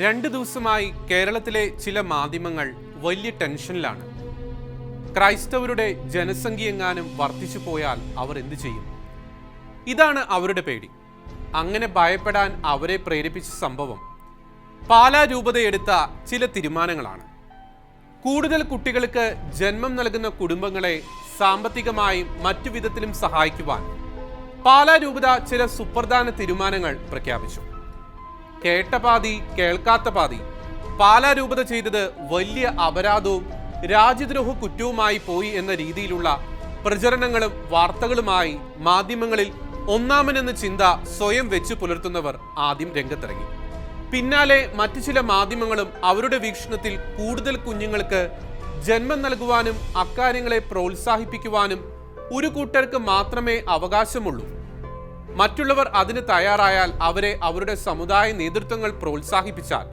രണ്ട് ദിവസമായി കേരളത്തിലെ ചില മാധ്യമങ്ങൾ വലിയ ടെൻഷനിലാണ്. ക്രൈസ്തവരുടെ ജനസംഖ്യ എങ്ങാനും വർദ്ധിച്ചു പോയാൽ അവർ എന്തു ചെയ്യും? ഇതാണ് അവരുടെ പേടി. അങ്ങനെ ഭയപ്പെടാൻ അവരെ പ്രേരിപ്പിച്ച സംഭവം. പാലാ രൂപതയെടുത്ത ചില തീരുമാനങ്ങളാണ്. കൂടുതൽ കുട്ടികൾക്ക് ജന്മം നൽകുന്ന കുടുംബങ്ങളെ സാമ്പത്തികമായും മറ്റു വിധത്തിലും സഹായിക്കുവാൻ പാലാ രൂപത ചില സുപ്രധാന തീരുമാനങ്ങൾ പ്രഖ്യാപിച്ചു. കേട്ട പാതി കേൾക്കാത്ത പാതി. പാലാ രൂപത ചെയ്തത് വലിയ അപരാധവും രാജ്യദ്രോഹ കുറ്റവുമായി പോയി എന്ന രീതിയിലുള്ള പ്രചരണങ്ങളും വാർത്തകളുമായി മാധ്യമങ്ങളിൽ ഒന്നാമനെന്ന ചിന്ത സ്വയം വെച്ചു പുലർത്തുന്നവർ ആദ്യം രംഗത്തിറങ്ങി. പിന്നാലെ മറ്റു ചില മാധ്യമങ്ങളും അവരുടെ വീക്ഷണത്തിൽ കൂടുതൽ കുഞ്ഞുങ്ങൾക്ക് ജന്മം നൽകുവാനും അക്കാര്യങ്ങളെ പ്രോത്സാഹിപ്പിക്കുവാനും ഒരു കൂട്ടർക്ക് മാത്രമേ അവകാശമുള്ളൂ. മറ്റുള്ളവർ അതിന് തയ്യാറായാൽ അവരെ അവരുടെ സമുദായ നേതൃത്വങ്ങൾ പ്രോത്സാഹിപ്പിച്ചാൽ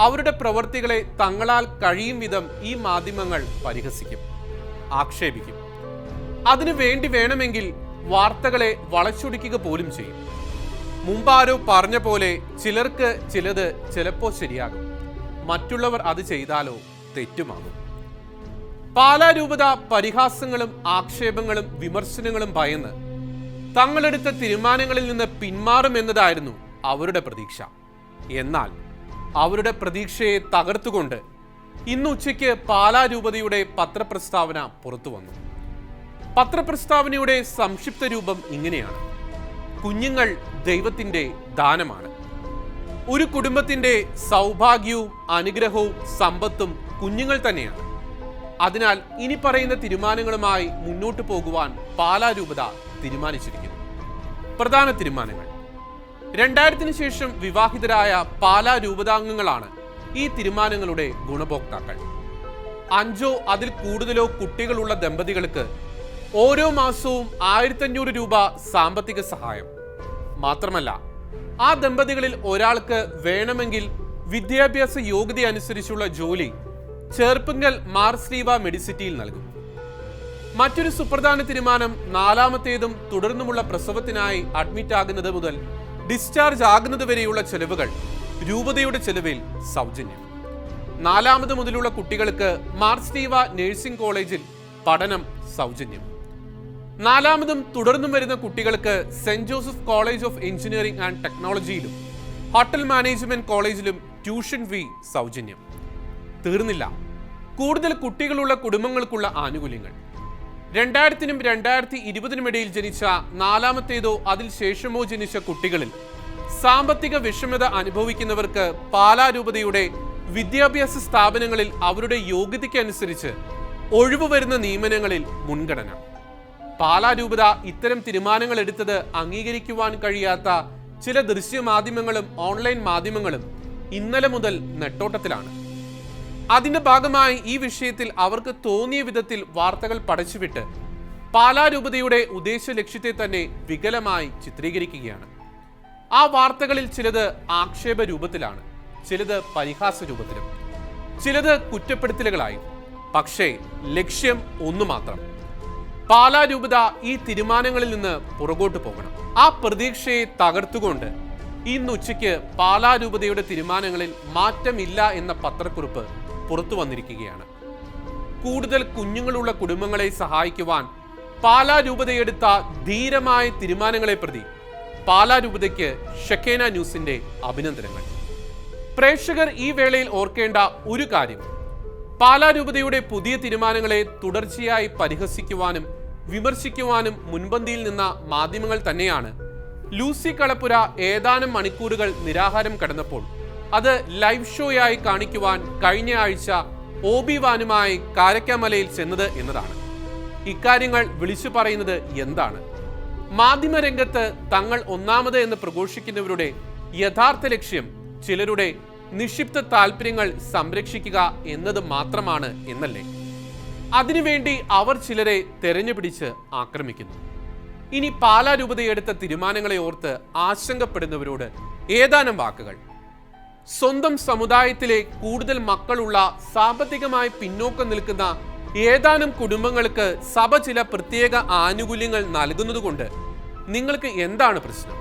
അവരുടെ പ്രവൃത്തികളെ തങ്ങളാൽ കഴിയും വിധം ഈ മാധ്യമങ്ങൾ പരിഹസിക്കും ആക്ഷേപിക്കും. അതിനു വേണ്ടി വേണമെങ്കിൽ വാർത്തകളെ വളച്ചൊടിക്കുക പോലും ചെയ്യും. മുമ്പാരോ പറഞ്ഞ പോലെ ചിലർക്ക് ചിലത് ചിലപ്പോ ശരിയാകും. മറ്റുള്ളവർ അത് ചെയ്താലോ തെറ്റുമാകും. പാലാരൂപത പരിഹാസങ്ങളും ആക്ഷേപങ്ങളും വിമർശനങ്ങളും ഭയന്ന് തങ്ങളെടുത്ത തീരുമാനങ്ങളിൽ നിന്ന് പിന്മാറുമെന്നതായിരുന്നു അവരുടെ പ്രതീക്ഷ. എന്നാൽ അവരുടെ പ്രതീക്ഷയെ തകർത്തുകൊണ്ട് ഇന്ന് ഉച്ചയ്ക്ക് പാലാ രൂപതയുടെ പത്രപ്രസ്താവന പുറത്തു വന്നു. പത്രപ്രസ്താവനയുടെ സംക്ഷിപ്ത രൂപം ഇങ്ങനെയാണ്. കുഞ്ഞുങ്ങൾ ദൈവത്തിന്റെ ദാനമാണ്. ഒരു കുടുംബത്തിന്റെ സൗഭാഗ്യവും അനുഗ്രഹവും സമ്പത്തും കുഞ്ഞുങ്ങൾ തന്നെയാണ്. അതിനാൽ ഇനി പറയുന്ന തീരുമാനങ്ങളുമായി മുന്നോട്ട് പോകുവാൻ പാലാ രൂപത തീരുമാനിച്ചിരിക്കുന്നു. പ്രധാന തീരുമാനങ്ങൾ. രണ്ടായിരത്തിന് ശേഷം വിവാഹിതരായ പാലാ രൂപതാംഗങ്ങളാണ് ഈ തീരുമാനങ്ങളുടെ ഗുണഭോക്താക്കൾ. അഞ്ചോ അതിൽ കൂടുതലോ കുട്ടികളുള്ള ദമ്പതികൾക്ക് ഓരോ മാസവും ആയിരത്തഞ്ഞൂറ് രൂപ സാമ്പത്തിക സഹായം. മാത്രമല്ല ആ ദമ്പതികളിൽ ഒരാൾക്ക് വേണമെങ്കിൽ വിദ്യാഭ്യാസ യോഗ്യത അനുസരിച്ചുള്ള ജോലി ചേർപ്പുങ്കൽ മാർസ്ലീവ മെഡിസിറ്റിയിൽ നൽകും. മറ്റൊരു സുപ്രധാന തീരുമാനം നാലാമത്തേതും തുടർന്നുമുള്ള പ്രസവത്തിനായി അഡ്മിറ്റ് ആകുന്നത് മുതൽ ഡിസ്ചാർജ് ആകുന്നത് വരെയുള്ള ചെലവുകൾ രൂപതയുടെ ചെലവിൽ സൗജന്യം. നാലാമത് മുതലുള്ള കുട്ടികൾക്ക് മാർസ്ലീവ നഴ്സിംഗ് കോളേജിൽ പഠനം സൗജന്യം. നാലാമതും തുടർന്നും വരുന്ന കുട്ടികൾക്ക് saint Joseph college of engineering and ടെക്നോളജിയിലും hotel management കോളേജിലും ട്യൂഷൻ ഫീ സൗജന്യം. തീർന്നില്ല. കൂടുതൽ കുട്ടികളുള്ള കുടുംബങ്ങൾക്കുള്ള ആനുകൂല്യങ്ങൾ. രണ്ടായിരത്തിനും രണ്ടായിരത്തി ഇരുപതിനുമിടയിൽ ജനിച്ച നാലാമത്തേതോ അതിൽ ശേഷമോ ജനിച്ച കുട്ടികളിൽ സാമ്പത്തിക വിഷമത അനുഭവിക്കുന്നവർക്ക് പാലാരൂപതയുടെ വിദ്യാഭ്യാസ സ്ഥാപനങ്ങളിൽ അവരുടെ യോഗ്യതയ്ക്കനുസരിച്ച് ഒഴിവ് വരുന്ന നിയമനങ്ങളിൽ മുൻഗണന. പാലാരൂപത ഇത്തരം തീരുമാനങ്ങൾ എടുത്തത് അംഗീകരിക്കുവാൻ കഴിയാത്ത ചില ദൃശ്യ മാധ്യമങ്ങളും ഓൺലൈൻ മാധ്യമങ്ങളും ഇന്നലെ മുതൽ നെട്ടോട്ടത്തിലാണ്. അതിന്റെ ഭാഗമായി ഈ വിഷയത്തിൽ അവർക്ക് തോന്നിയ വിധത്തിൽ വാർത്തകൾ പടച്ചുവിട്ട് പാലാ രൂപതയുടെ ഉദ്ദേശ ലക്ഷ്യത്തെ തന്നെ വികലമായി ചിത്രീകരിക്കുകയാണ്. ആ വാർത്തകളിൽ ചിലത് ആക്ഷേപ രൂപത്തിലാണ് ചിലത് പരിഹാസ രൂപത്തിലും ചിലത് കുറ്റപ്പെടുത്തലുകളായി. പക്ഷേ ലക്ഷ്യം ഒന്നു മാത്രം. പാലാ രൂപത ഈ തീരുമാനങ്ങളിൽ നിന്ന് പുറകോട്ട് പോകണം. ആ പ്രതീക്ഷയെ തകർത്തുകൊണ്ട് ഇന്ന് ഉച്ചയ്ക്ക് പാലാ രൂപതയുടെ തീരുമാനങ്ങളിൽ മാറ്റമില്ല എന്ന പത്രക്കുറിപ്പ് പുറത്തു വന്നിരിക്കുകയാണ്. കൂടുതൽ കുഞ്ഞുങ്ങളുള്ള കുടുംബങ്ങളെ സഹായിക്കുവാൻ പാലാ രൂപതയെടുത്ത ധീരമായ തീരുമാനങ്ങളെ പ്രതി പാലാ രൂപതയ്ക്ക് ഷക്കേന ന്യൂസിന്റെ അഭിനന്ദനങ്ങൾ. പ്രേക്ഷകർ ഈ വേളയിൽ ഓർക്കേണ്ട ഒരു കാര്യം പാലാ രൂപതയുടെ പുതിയ തീരുമാനങ്ങളെ തുടർച്ചയായി പരിഹസിക്കുവാനും വിമർശിക്കുവാനും മുൻപന്തിയിൽ നിന്ന മാധ്യമങ്ങൾ തന്നെയാണ് ലൂസി കളപ്പുര ഏതാനും മണിക്കൂറുകൾ നിരാഹാരം കടന്നപ്പോൾ അത് ലൈവ് ഷോയായി കാണിക്കുവാൻ കഴിഞ്ഞ ആഴ്ച ഓബി വാനുമായി കാരക്കാമലയിൽ ചെന്നത് എന്നതാണ്. ഇക്കാര്യങ്ങൾ വിളിച്ചു പറയുന്നത് എന്താണ്? മാധ്യമരംഗത്ത് തങ്ങൾ ഒന്നാമത് എന്ന് പ്രഘോഷിക്കുന്നവരുടെ യഥാർത്ഥ ലക്ഷ്യം ചിലരുടെ നിക്ഷിപ്ത താല്പര്യങ്ങൾ സംരക്ഷിക്കുക എന്നത് മാത്രമാണ് എന്നല്ലേ? അതിനുവേണ്ടി അവർ ചിലരെ തെരഞ്ഞുപിടിച്ച് ആക്രമിക്കുന്നു. ഇനി പാലാ രൂപതയെടുത്ത തീരുമാനങ്ങളെ ഓർത്ത് ആശങ്കപ്പെടുന്നവരോട് ഏതാനും വാക്കുകൾ. സ്വന്തം സമുദായത്തിലെ കൂടുതൽ മക്കളുള്ള സാമ്പത്തികമായി പിന്നോക്കം നിൽക്കുന്ന ഏതാനും കുടുംബങ്ങൾക്ക് സഭ ചില പ്രത്യേക ആനുകൂല്യങ്ങൾ നൽകുന്നതുകൊണ്ട് നിങ്ങൾക്ക് എന്താണ് പ്രശ്നം?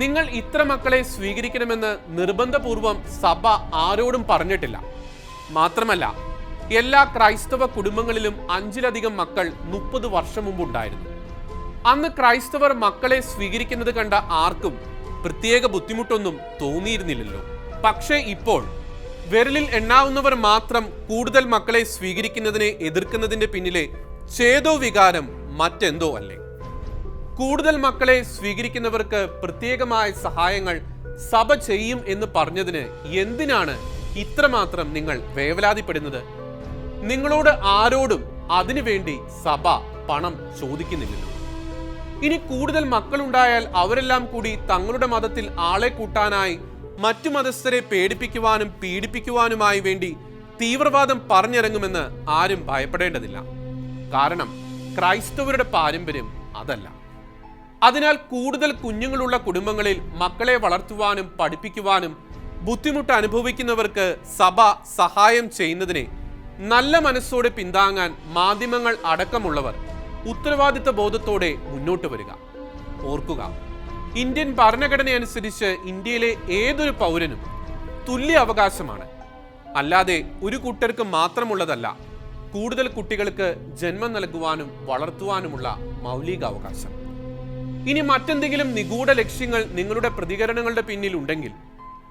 നിങ്ങൾ ഇത്ര മക്കളെ സ്വീകരിക്കണമെന്ന് നിർബന്ധപൂർവം സഭ ആരോടും പറഞ്ഞിട്ടില്ല. മാത്രമല്ല എല്ലാ ക്രൈസ്തവ കുടുംബങ്ങളിലും അഞ്ചിലധികം മക്കൾ മുപ്പത് വർഷം മുമ്പുണ്ടായിരുന്നു അന്ന് ക്രൈസ്തവർ മക്കളെ സ്വീകരിക്കുന്നത് കണ്ട ആർക്കും പ്രത്യേക ബുദ്ധിമുട്ടൊന്നും തോന്നിയിരുന്നില്ലല്ലോ. പക്ഷേ ഇപ്പോൾ വിരലിൽ എണ്ണാവുന്നവർ മാത്രം കൂടുതൽ മക്കളെ സ്വീകരിക്കുന്നതിനെ എതിർക്കുന്നതിന്റെ പിന്നിലെ ചേതോ വികാരം മറ്റെന്തോ അല്ലേ? കൂടുതൽ മക്കളെ സ്വീകരിക്കുന്നവർക്ക് പ്രത്യേകമായ സഹായങ്ങൾ സഭ ചെയ്യും എന്ന് പറഞ്ഞതിന് എന്തിനാണ് ഇത്രമാത്രം നിങ്ങൾ വേവലാതിപ്പെടുന്നത്? നിങ്ങളോട് ആരോടും അതിനുവേണ്ടി സഭ പണം ചോദിക്കുന്നില്ലല്ലോ. ഇനി കൂടുതൽ മക്കളുണ്ടായാൽ അവരെല്ലാം കൂടി തങ്ങളുടെ മതത്തിൽ ആളെ കൂട്ടാനായി മറ്റു മതസ്ഥരെ പേടിപ്പിക്കുവാനും പീഡിപ്പിക്കുവാനുമായി വേണ്ടി തീവ്രവാദം പറഞ്ഞിറങ്ങുമെന്ന് ആരും ഭയപ്പെടേണ്ടതില്ല. കാരണം ക്രൈസ്തവരുടെ പാരമ്പര്യം അതല്ല. അതിനാൽ കൂടുതൽ കുഞ്ഞുങ്ങളുള്ള കുടുംബങ്ങളിൽ മക്കളെ വളർത്തുവാനും പഠിപ്പിക്കുവാനും ബുദ്ധിമുട്ട് അനുഭവിക്കുന്നവർക്ക് സഭ സഹായം ചെയ്യുന്നതിനെ നല്ല മനസ്സോടെ പിന്താങ്ങാൻ മാധ്യമങ്ങൾ അടക്കമുള്ളവർ ഉത്തരവാദിത്ത ബോധത്തോടെ മുന്നോട്ട് വരിക. ഓർക്കുക ഇന്ത്യൻ ഭരണഘടനയനുസരിച്ച് ഇന്ത്യയിലെ ഏതൊരു പൗരനും തുല്യ അവകാശമാണ്. അല്ലാതെ ഒരു കൂട്ടർക്ക് മാത്രമുള്ളതല്ല കൂടുതൽ കുട്ടികൾക്ക് ജന്മം നൽകുവാനും വളർത്തുവാനുമുള്ള മൗലിക അവകാശം ഇനി മറ്റെന്തെങ്കിലും നിഗൂഢ ലക്ഷ്യങ്ങൾ നിങ്ങളുടെ പ്രതികരണങ്ങളുടെ പിന്നിൽ ഉണ്ടെങ്കിൽ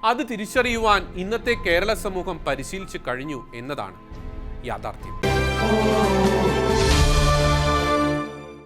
അത് തിരിച്ചറിയുവാൻ ഇന്നത്തെ കേരള സമൂഹം പരിശീലിച്ചു കഴിഞ്ഞു എന്നതാണ് യാഥാർത്ഥ്യം.